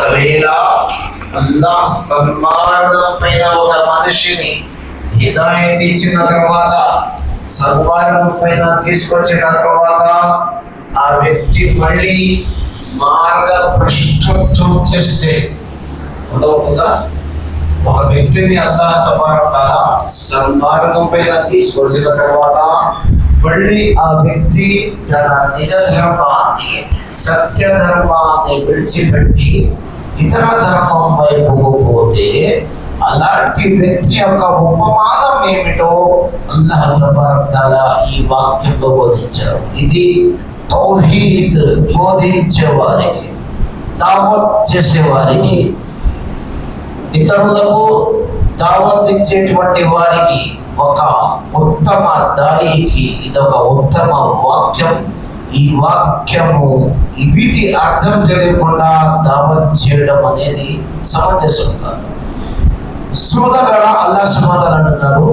ఒకవేళ అల్లా సన్మార్గం పైన ఒక మనిషిని హిదాయత్ ఇచ్చిన తర్వాత సన్మార్గం పైన తీసుకొచ్చిన తర్వాత ఆ వ్యక్తి మళ్ళీ మార్గ భ్రష్టత్వం చేస్తే ఉండవుతుందా ఒక వ్యక్తిని అల్లా తబారక సన్మార్గం పైన తీసుకొచ్చిన తర్వాత మళ్ళీ ఆ వ్యక్తి తన నిజ ధర్మాన్ని సత్య ధర్మాన్ని విడిచిపెట్టి ఇతర ధర్మం వైపుకు పోతే అలాంటి వ్యక్తి యొక్క ఉపమానం ఏమిటో అల్లాహ్ ఈ వాక్యంలో బోధించారు. ఇది తౌహీద్ బోధించే వారికి దావత్ చేసే వారికి ఇతరులకు దావత్ ఇచ్చేటువంటి వారికి ఒక ఉత్తమ దాయికి ఇదొక ఉత్తమ వాక్యం. ఈ వాక్యము వీటి అర్థం తెలియకుండా దావత్ చేయడం అనేది సమంజసం కాదు సోదర అల్లా సుమాదలు అంటున్నారు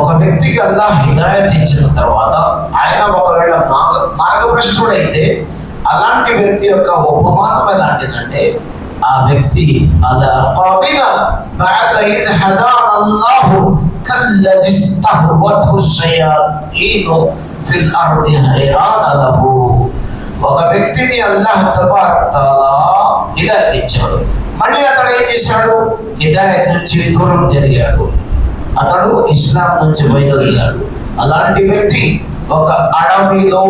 ఒక వ్యక్తికి అల్లా హిదాయత్ ఇచ్చిన తర్వాత ఆయన ఒకవేళ మార్గ మార్గభ్రష్టుడైతే అలాంటి వ్యక్తి యొక్క ఉపమానం ఎలాంటిదంటే ఆ వ్యక్తి అలా قابل بعد إذ هدانا الله كالذي استهوته الشياطين في الأرض حيران له ఒక వ్యక్తిని అల్లాహ్ తబారక్ చేశాడు హిదాయత్ నుంచి దూరం జరిగాడు. అతడు ఇస్లాం నుంచి బయలుదేరాడు. అలాంటి వ్యక్తి ఒక అడవిలో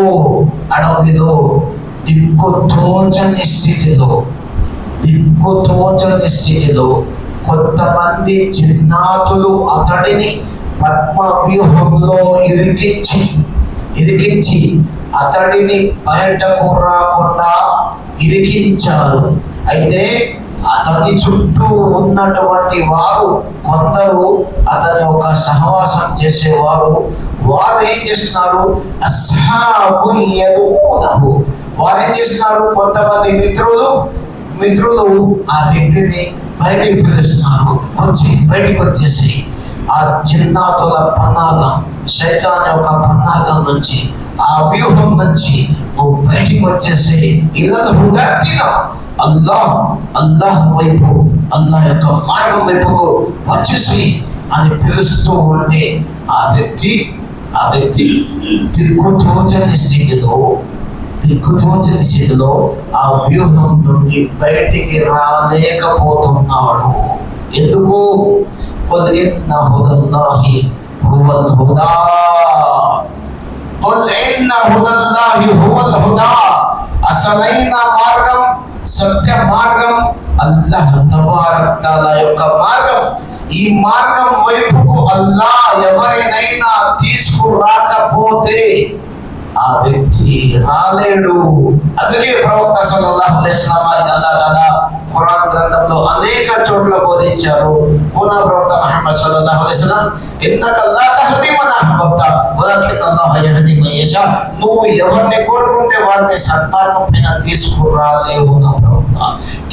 అడవిలో దిక్కు తోచని స్థితిలో దిక్కు తోచని స్థితిలో కొంతమంది చిన్నాతులు అతడిని పద్మ వ్యూహంలో ఇరికించి ఇరికించి అతడిని బయటకు రాకుండా ఇరికించారు. అయితే అతని చుట్టూ ఉన్నటువంటి వారు కొందరు అతని ఒక సహవాసం చేసేవారు. వారు ఏం చేస్తున్నారు? అసహాబు వారు ఏం చేస్తున్నారు? కొంతమంది మిత్రులు మిత్రులు ఆ వ్యక్తిని బయటికి పిలుస్తున్నారు. వచ్చి బయటికి వచ్చేసి ఆ చిన్నాతుల పన్నాగం శైతాన్ యొక్క పన్నాగం నుంచి ఆ వ్యూహం నుంచి బయటికి వచ్చేసి ఇళ్ళను హృదయతిలో అల్లాహ్ అల్లాహ్ వైపు అల్లాహ్ యొక్క మార్గం వైపుకు వచ్చేసి అని పిలుస్తూ ఉంటే ఆ వ్యక్తి ఆ వ్యక్తి దిక్కుతోచని స్థితిలో దిక్కుతోచని స్థితిలో ఆ వ్యూహం నుండి బయటికి రాలేకపోతున్నాడు. ఎందుకు? పొందిన హుదల్లాహి హువల్ హుదా. قل إن هدى الله هو الهدى అసలైన మార్గం సత్య మార్గం అల్లాహ్ తబారక్ తాలా యొక్క మార్గం ఈ మార్గం వైపుకు అల్లాహ్ ఎవరినైనా తీసుకురాకపోతే ఆ వ్యక్తి రాలేడు అందుకే ప్రవక్త సల్లల్లాహు అలైహి వసల్లం వారికి అల్లాహ్ తాలా ఖురాన్ గ్రంథంలో అనేక చోట్ల బోధించారు. పునః ప్రవక్త మహమ్మద్ సల్లల్లాహు అలైహి వసల్లం ఇన్నక లా తహది మన అహబబ్త వలకిన్ అల్లాహ్ యహది మన్ యషా. నువ్వు ఎవరిని కోరుకుంటే వారిని సన్మార్గం పైన తీసుకురాలేవు నా ప్రవక్త.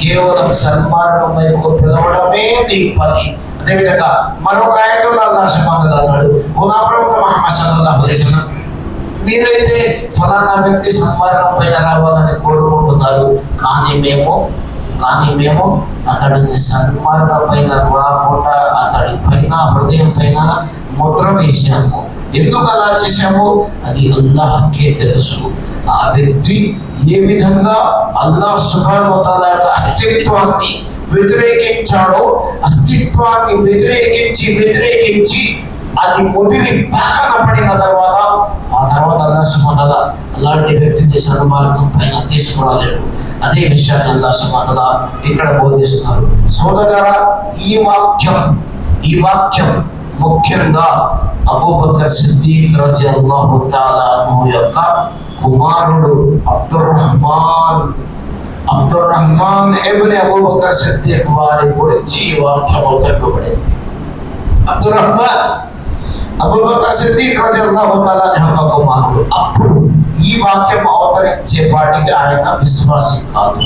కేవలం సన్మార్గం వైపు పిలవడమే నీ పని. అదేవిధంగా మరొక ఆయనలో అల్లాహ్ సుబ్హానహు అన్నాడు పునః ప్రవక్త మహమ్మద్ సల్లల్లాహు అలైహి వసల్లం మీరైతే ఫలానా వ్యక్తి సన్మార్గం పైన రావాలని కోరుకుంటున్నారు. కానీ మేము కానీ మేము అతడిని సన్మార్గం పైన రాకుండా అతడి పైన హృదయం పైన ముద్ర వేసాము ఎందుకు అలా చేశాము? అది అల్లాహకే తెలుసు. ఆ వ్యక్తి ఏ విధంగా అల్లాహ్ సుభానోతాల యొక్క అస్తిత్వాన్ని వ్యతిరేకించాడో అస్తిత్వాన్ని వ్యతిరేకించి వ్యతిరేకించి అది వదిలి పక్కన పడిన తర్వాత తర్వాత అల్లా సుమతల అలాంటి వ్యక్తిని సన్మార్గం పైన తీసుకురాలేడు అదే విషయాన్ని అల్లా సుమతల ఇక్కడ బోధిస్తున్నారు. సోదరా ఈ వాక్యం ఈ వాక్యం ముఖ్యంగా అబూబకర్ సిద్దీక్ రజి అల్లాహు యొక్క కుమారుడు అబ్దుర్ రహమాన్ అబ్దుర్ రహమాన్ ఎబుని అబూబకర్ సిద్దీక్ వారి గురించి ఈ వాక్యం అవతరింపబడింది అబ్దుర్ రహమాన్ అబూబకర్ సిద్దీక్ రజల్లాహు తాలా యొక్క కుమారుడు అప్పుడు ఈ వాక్యం అవతరించే వాటికి ఆయన విశ్వాసి కాదు.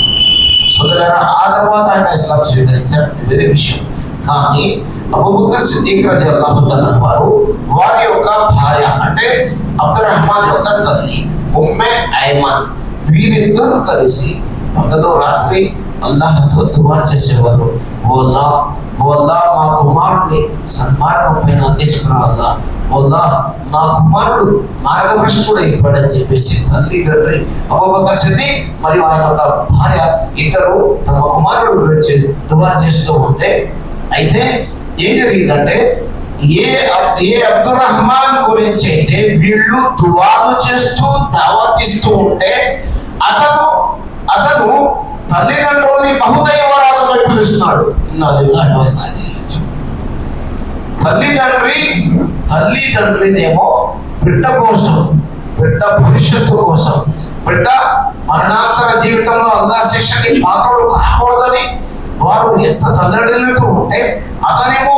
సోదరులారా ఆ తర్వాత ఆయన ఇస్లాం స్వీకరించారు. వేరే విషయం. కానీ అబుబకర్ సిద్దీక్ రజల్లాహు తాలా వారు వారి యొక్క భార్య అంటే అబ్దుర్ రహమాన్ యొక్క తల్లి ఉమ్మే ఐమన్ వీరిద్దరూ కలిసి పగలు రాత్రి అల్లాహతో దువా చేసేవారు. ఓల్లా ఓల్లా మా కుమారుడిని సన్మార్గం పైన తీసుకురా అల్లా ఓల్లా మా కుమారుడు మార్గభ్రష్టుడు అయిపోయాడని చెప్పేసి తల్లి తండ్రి అబూబకర్ సిద్ధి మరియు ఆయన యొక్క భార్య ఇద్దరు తమ కుమారుడు గురించి దువా చేస్తూ ఉంటే అయితే ఏం జరిగిందంటే ఏ ఏ అబ్దుల్ రహమాన్ గురించి అయితే వీళ్ళు దువాలు చేస్తూ దావతిస్తూ ఉంటే అతను అతను తల్లిదండ్రులని బహుదైవరాధం వైపు పిలుస్తున్నాడు. తల్లి తండ్రి తల్లి తండ్రినేమో బిడ్డ కోసం బిడ్డ భవిష్యత్తు కోసం బిడ్డ మరణాంతర జీవితంలో అల్లా శిక్షకి పాత్రలు కాకూడదని వారు ఎంత తల్లడిల్లుతూ ఉంటే అతనేమో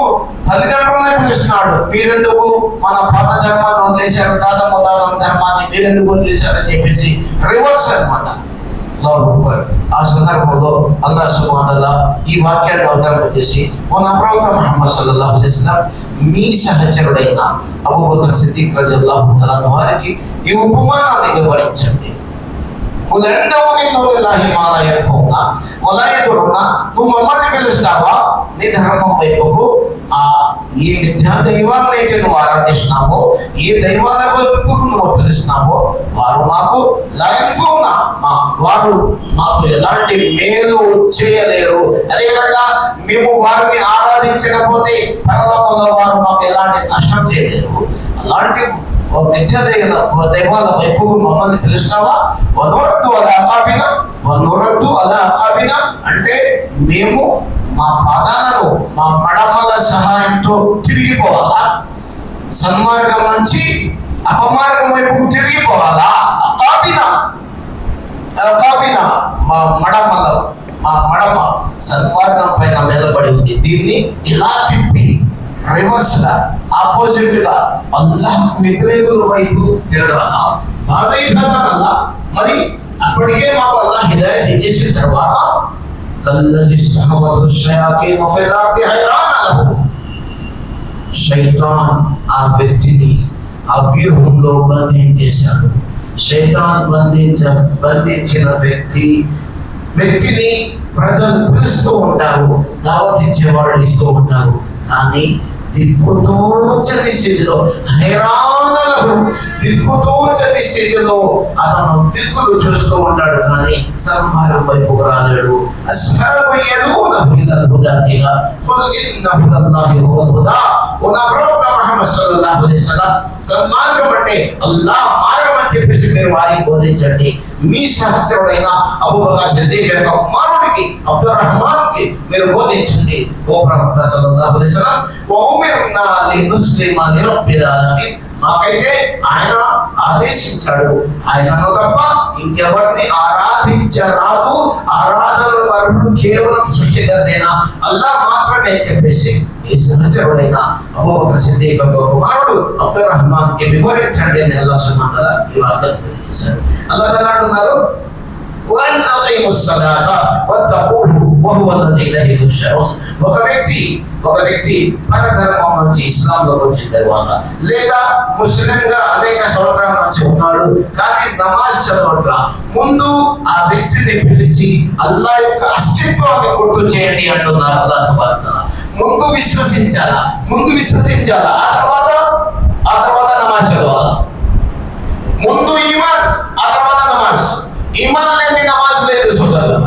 తల్లిదండ్రులనే పిలుస్తున్నాడు. మీరెందుకు మన పాత జన్మాన్ని వదిలేశారు? తాత ముతాత ధర్మాన్ని మీరెందుకు వదిలేశారని చెప్పేసి రివర్స్ అక్బర్. ఆ సందర్భంలో అల్లా సుమానల్లా ఈ వాక్యాన్ని అవతరణ చేసి మన ప్రవక్త మహమ్మద్ సల్లల్లాహు అలైహి మీ సహచరుడైన అబుబకర్ సిద్దిక్ రజల్లాహు తఆలా వారికి ఈ ఉపమానాన్ని వివరించండి రెండవ నిన్నులాహి మాలయఫౌన వలయదురున నువ్వు మమ్మల్ని పిలుస్తావా నీ ధర్మం వైపుకు ఆ ఏ విద్యా దైవాన్ని అయితే నువ్వు ఆరాధిస్తున్నావో ఏ దైవాల వైపుకు నువ్వు పిలుస్తున్నావో వారు మాకు లయఫౌన మా వారు మాకు ఎలాంటి మేలు చేయలేరు అదేవిధంగా మేము వారిని ఆరాధించకపోతే పరలోకంలో వారు మాకు ఎలాంటి నష్టం చేయలేరు అలాంటి ఓ మిథ్య దైవ దైవాల వైపుకు మమ్మల్ని పిలుస్తావా? వనోరద్దు అలా అకాపిన వనోరద్దు అలా అకాపిన అంటే మేము మా పాదాలను మా మడమల సహాయంతో తిరిగిపోవాలా? సన్మార్గం నుంచి అపమార్గం వైపుకు తిరిగిపోవాలా? అకాపిన అకాపిన మా మడమల మా మడమ సన్మార్గం పైన నిలబడి ఉంది. దీన్ని ఇలా తిప్పి రివర్స్గా ఆపోజిట్గా అల్లాహ్ వ్యతిరేకుల వైపు తిరగాల బాధైనా మరి అప్పటికే మాకు అల్లాహ్ హిదాయత్ ఇచ్చేసిన తర్వాత కల్లది ఇస్తహవతు షయాతీన్ ఫిల్ అర్ది హైరాన లహు శైతాన్ ఆ వ్యక్తిని ఆ వ్యూహంలో బంధించేశాడు శైతాన్ బంధించ బంధించిన వ్యక్తి వ్యక్తిని ప్రజలు పిలుస్తూ ఉంటారు దావతిచ్చే వాళ్ళు ఇస్తూ ఉంటారు కానీ దిక్కుతోచని స్థితిలో హైరాణలకు దిక్కుతోచని స్థితిలో అతను దిక్కులు చూస్తూ ఉంటాడు కానీ సన్మార్గం వైపు రాలేడు అస్హాబు యదూనహు ఇలల్ హుదాతిగా ఖుల్ ఇన్న హుదల్లాహి హువల్ హుదా ఉన్న ప్రవక్త ముహమ్మద్ సల్లల్లాహు అలైహి వసల్లం సన్మార్గం అంటే అల్లాహ్ మార్గం అని చెప్పేసి మీరు వారికి బోధించండి మీ సహచరుడైన అబూబకర్ సిద్దిక్ యొక్క కుమారుడికి అబ్దుల్ రహమాన్ కి మీరు బోధించండి ఓ ప్రవక్త సల్లల్లాహు అలైహి వసల్లం wa umirna linuslima lirabbil alamin మాకైతే ఆయన ఆదేశించాడు ఆయనను తప్ప ఇంకెవరిని ఆరాధించరాదు ఆరాధనలు వరకు కేవలం సృష్టికర్తైనా అల్లా మాత్రమే అని చెప్పేసి ఈ సహచరుడైన అబూబకర్ సిద్దిక్ యొక్క కుమారుడు అబ్దుల్ రహమాన్ కి వివరించండి అని అల్లా సుబ్హానహు ఈ వాగ్దానం తెలియజేశారు అల్లా తఆలా అంటున్నారు వన్ అqimu الصلاة واتقوه ఒక వ్యక్తి ఒక వ్యక్తి మన ధర్మం నుంచి ఇస్లాంలోకి వచ్చిన తర్వాత లేదా ముస్లింగా అనేక సంవత్సరాల నుంచి ఉన్నాడు కానీ నమాజ్ చదవట్ల? ముందు ఆ వ్యక్తిని పిలిచి అల్లా యొక్క అస్తిత్వాన్ని గుర్తు చేయండి అంటున్నారు అల్లాహ్ ముందు విశ్వసించాలా? ముందు విశ్వసించాలా? ఆ తర్వాత ఆ తర్వాత నమాజ్ చదవాలా? ముందు ఇమాన్ ఆ తర్వాత నమాజ్. ఇమాన్ లేని నమాజ్ లేదు సోదరుల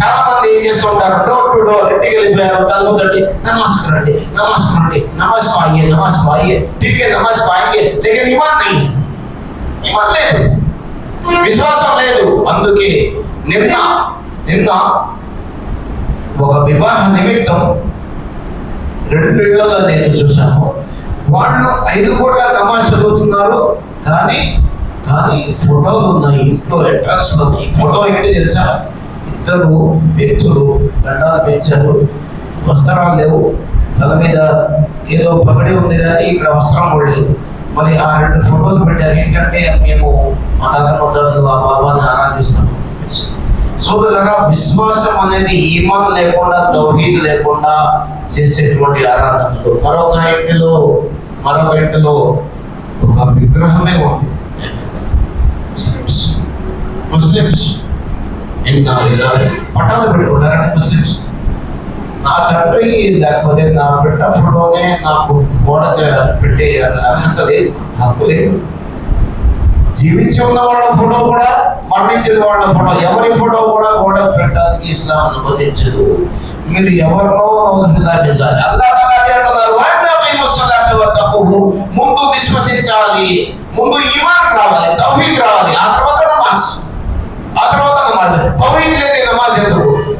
చాలా ఏం చేస్తుంటారు? డోర్ టు డోర్ ఇంటికి వెళ్ళిపోయారు తల్లి తట్టి నమస్కారం అండి నమస్కారం అండి నమస్ పాయే నమస్కారం పాయే దిక్కే నమస్ పాయే లేకన్ ఇమాన్ లేదు విశ్వాసం లేదు. అందుకే నిన్న నిన్న ఒక వివాహ నిమిత్తం రెండు ఇళ్ళలో నేను చూశాను. వాళ్ళు ఐదు కోట్ల నమాజ్ చదువుతున్నారు కానీ కానీ ఫోటోలు ఉన్నాయి ఇంట్లో ఎంట్రన్స్ ఉన్నాయి. ఫోటో ఏంటి తెలుసా? ఇద్దరు వ్యక్తులు దండాలు పెంచారు వస్త్రాలు లేవు. తల మీద ఏదో పగడి ఉంది కానీ ఇక్కడ వస్త్రం కూడా లేదు. మరి ఆ రెండు ఫోటోలు పెట్టారు. ఏంటంటే మేము మా తాత ముద్దాలు ఆ బాబాని ఆరాధిస్తాం అని సోదరులరా విశ్వాసం అనేది ఈమాన్ లేకుండా తౌహీద్ లేకుండా చేసేటువంటి ఆరాధనలు. మరొక ఇంటిలో మరొక ఇంటిలో ఒక విగ్రహమే ఉంది. ముస్లిమ్స్. ముస్లిమ్స్. ఇన్నా పట్టాలు పెట్టుకుంటారని ముస్లిమ్స్. నా తండ్రి లేకపోతే నా బిడ్డ ఫోటోనే నాకు గోడ పెట్టే అర్హత లేదు. హక్కు లేదు. జీవించి ఉన్న వాళ్ళ ఫోటో కూడా మరణించిన వాళ్ళ ఫోటో ఎవరి ఫోటో కూడా గోడ పెట్టడానికి ఇస్లాం అనుమతించదు. మీరు ఎవరినో ముందు విశ్వసించాలి ముందు ఈమాన్ రావాలి తౌహీద్ రావాలి ఆ తర్వాత నమాజ్ ఆ తర్వాత నమాజ్ తౌహీద్ లేని నమాజ్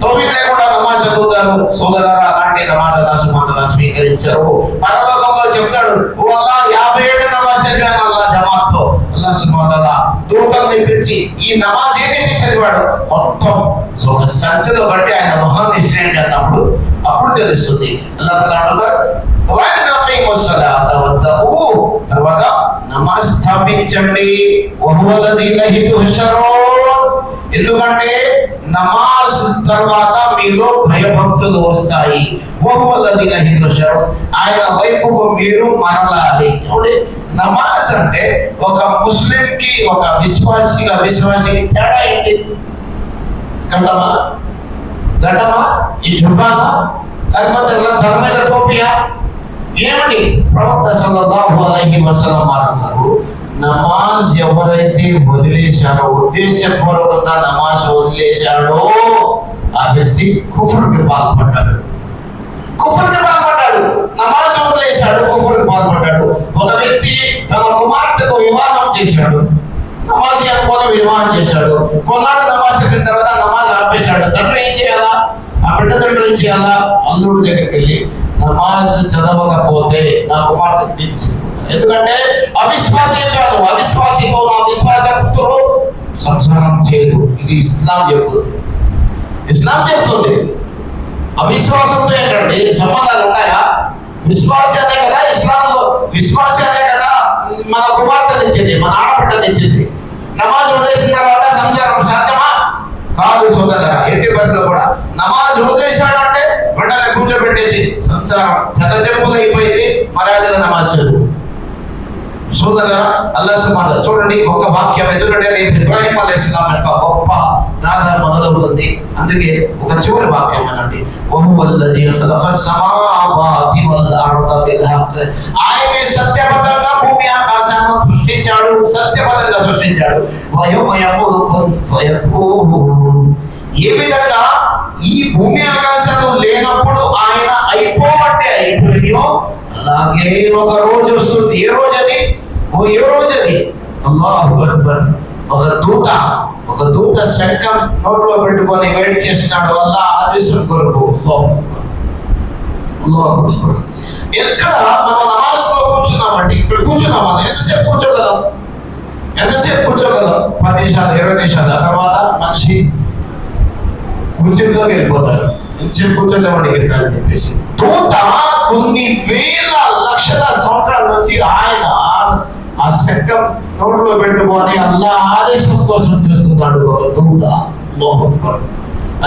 ఎందుకు లేకుండా నమాజ్ చదువుతారు సోదరులారా అలాంటి నమాజ్ దాసు సుమాన్ స్వీకరించరు. పరలోకంలో చెప్తాడు అల్లా యాభై ఏడు నమాజ్ చదివాను అల్లా జమాత్తో అల్లా సుమాన్ దూతల్ని పిలిచి ఈ నమాజ్ ఏదైతే చదివాడు మొత్తం ఒక సంచలో బట్టి ఆయన మొహాన్ని ఇచ్చినట్టు అన్నప్పుడు అప్పుడు తెలుస్తుంది. అల్లా తఆలా తర్వాత నమాజ్ స్థాపించండి ఎందుకంటే నమాజ్ తర్వాత మీలో భయభక్తులు వస్తాయి. ఆయన వైపు మీరు మరలాలి. నమాజ్ అంటే ఒక ముస్లిం కి ఒక విశ్వాసిగా విశ్వాసికి తేడా ఏంటి? గడ్డమా గడ్డమా ఈ జుబ్బానా? లేకపోతే ఇలా తల మీద టోపియా? ఏమని? ప్రవక్త సల్లల్లాహు అలైహి వసల్లం అన్నారు నమాజ్ ఎవరైతే వదిలేశారో ఉద్దేశపూర్వకంగా నమాజ్ వదిలేశాడో ఆ వ్యక్తి కుఫర్కి పాల్పడ్డాడు. కుఫర్కి పాల్పడ్డాడు. నమాజ్ వదిలేశాడు కుఫుడికి పాల్పడ్డాడు. ఒక వ్యక్తి తన కుమార్తెకు వివాహం చేశాడు. నమాజ్ అనుకోని వివాహం చేశాడు. కొన్నాడు నమాజ్ అయిన తర్వాత నమాజ్ ఆపేశాడు. తండ్రి ఏం చేయాలా? ఆ బిడ్డ తండ్రి ఏం చేయాలా? అల్లుడి దగ్గరికి వెళ్ళి నమాజ్ చదవకపోతే నా కుమార్తె తీసుకుంటా ఎందుకంటే అవిశ్వాసం కాదు అవిశ్వాసంతో నా విశ్వాసంతో సంసారం చేయదు. ఇది ఇస్లాం చెప్తుంది ఇస్లాం చెప్తుంది అవిశ్వాసంతో ఏంటంటే సంబంధాలు ఉంటాయా విశ్వాసనే కదా ఇస్లాంలో. విశ్వాసనే కదా మన కుమార్తె మన ఆడబిడ్డ నమాజ్ వదిలేసిన తర్వాత సంసారం సాధ్యమా? కాదు సోదర ఎట్టి పరిస్థితుల్లో కూడా. నమాజ్ వదిలేశాడు అంటే వెంటనే కూర్చోబెట్టేసి సంసారం తెగ మర్యాదగా నమాజ్ చదువు. సోదరులారా అల్లా సుమాద చూడండి ఒక వాక్యం ఎందుకంటే రేపు ఇబ్రాహిం అలైహిస్సలాం యొక్క గొప్ప గాథ మనలో ఉంది అందుకే ఒక చివరి వాక్యం అనండి వహువల్లది సమావాతి వల్ ఆయనే సత్యబద్ధంగా భూమి ఆకాశాలను సృష్టించాడు సత్యబద్ధంగా సృష్టించాడు. వయమ ఏ విధంగా ఈ భూమి ఆకాశాలు లేనప్పుడు ఆయన అయిపోవంటే అయిపోయినాయో అలాగే ఒక రోజు వస్తుంది. ఏ రోజు అది ఓ ఏ రోజు అది అల్లాహు అక్బర్. ఒక దూత ఒక దూత శంఖం నోట్లో పెట్టుకొని వెయిట్ చేస్తున్నాడు. అల్లా ఆదేశం కొరకు. ఎక్కడ మనం నమాజ్లో కూర్చున్నామండి? ఇక్కడ కూర్చున్నామా? ఎంతసేపు కూర్చోగలం? ఎంతసేపు కూర్చోగలం? పది నిమిషాలు ఇరవై నిమిషాలు తర్వాత మనిషి కుర్చీలోకి వెళ్ళిపోతారు. ఎంతసేపు కూర్చోలేమండి కింద అని చెప్పేసి. దూత కొన్ని వేల లక్షల సంవత్సరాల నుంచి ఆయన ఆ శంఖం నోట్లో పెట్టుకొని అల్లా ఆదేశం కోసం చూస్తున్నాడు దూత లోపల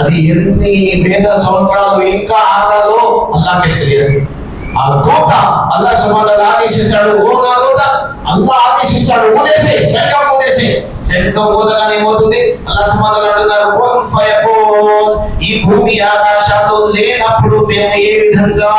అది ఎన్ని వేల సంవత్సరాలు ఇంకా ఆగాలో అల్లాకే తెలియదు. ఆ దూత అల్లా సుమారు ఆదేశిస్తాడు ఓ నా దూత అల్లా ఆదేశిస్తాడు ఊదేసే శంఖం ఊదేసే. శంఖం ఊదగానే ఏమవుతుంది అల్లా సుమారు అంటున్నారు ఈ భూమి ఆకాశాలు లేనప్పుడు మేము ఏ విధంగా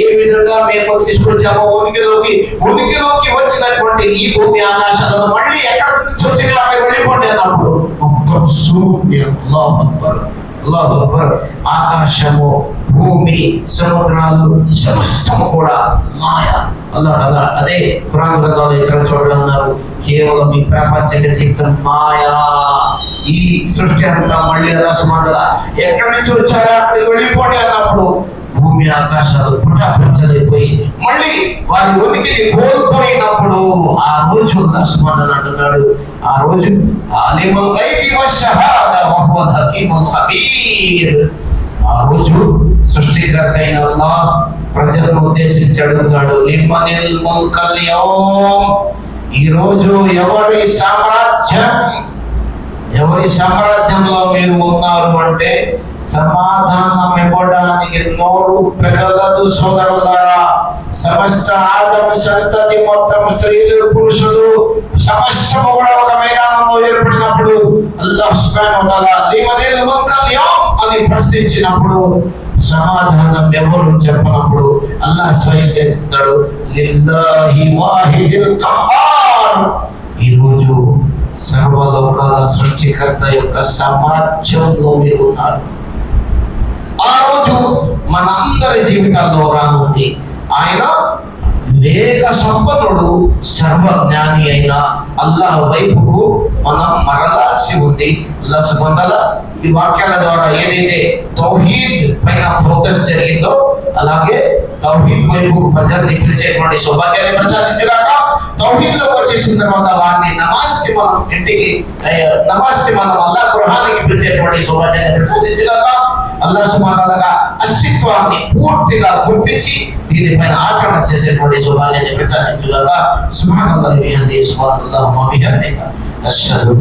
ఏ విధంగా మేము తీసుకొచ్చామో ఉనికిలోకి ఉనికిలోకి వచ్చినటువంటి ఈ భూమి ఆకాశాలను మళ్ళీ ఎక్కడ నుంచి వచ్చినా అక్కడ వెళ్ళిపోండి అన్నప్పుడు. మొత్తం శూన్యం అల్లాహు అక్బర్. అల్లాహు అక్బర్. ఆకాశము భూమి సముద్రాలు సమస్తము కూడా మాయ. అలా అదే పురాణ గ్రంథాలు ఇక్కడ చోట్ల కేవలం ఈ ప్రపంచ జీవితం మాయా. ఈ సృష్టి అంతా మళ్ళీ అలా సుమారుల ఎక్కడి నుంచి వచ్చారా అక్కడికి వెళ్ళిపోండి అన్నప్పుడు భూమి ఆకాశాలు పుటాపించలేకపోయి మళ్ళీ వారి ఉనికిని కోల్పోయినప్పుడు ఆ రోజు సుమారులు అంటున్నాడు ఆ రోజు అలీముల్ గైబి వషహాద వహువల్ ఆ రోజు సృష్టికర్త అయిన అల్లా ప్రజలను ఉద్దేశించి అడుగుతాడు లిమనిల్ ఈ రోజు ఎవరి సామ్రాజ్యం? ఎవరి సామ్రాజ్యంలో మీరు ఉన్నారు అంటే సమాధానం ఇవ్వడానికి నోరు పెరగదు సోదరులారా. సమస్త ఆదం సంతతి మొత్తం స్త్రీలు పురుషులు సమస్తము కూడా ఒక మైదానంలో ఏర్పడినప్పుడు అల్లాహ్ సుబ్హానహు వ తఆలా లిమనిల్ ముల్కల్ యౌమ్ అని ప్రశ్నించినప్పుడు సమాధానం ఎవరు చెప్పినప్పుడు అల్లా స్వయంగా ఇస్తాడు లిల్లాహి సర్వలోకాల సృష్టికర్త యొక్క సమాజంలో ఉన్నాడు ఉన్నారు ఆ రోజు మనందరి జీవితాల్లో రానుంది. ఆయన వివేక సంపన్నుడు సర్వజ్ఞాని అయిన అల్లాహ్ వైపుకు మనం మరలాల్సి ఉంది. అల్లా ఈ వాక్యాల ద్వారా ఏదైతే తౌహీద్ పైన ఫోకస్ జరిగిందో అలాగే తౌహీద్ వైపు ప్రజల్ని పిలిచేటువంటి సౌభాగ్యాన్ని ప్రసాదించుగాక తౌహీద్లోకి వచ్చేసిన తర్వాత వాటిని నమాజ్కి మనం ఇంటికి నమాజ్కి మనం అల్లా గృహానికి పిలిచేటువంటి సౌభాగ్యాన్ని ప్రసాదించగాక అల్లా సుమారుగా అస్తిత్వాన్ని పూర్తిగా గుర్తించి దీనిపైన ఆచరణ చేసేటువంటి సౌభాగ్యాన్ని ప్రసాదించగాక సుమాన్ అల్లాహ్ బిహంది సుమాన్ అల్లాహ్ బిహందిగా అష్హదు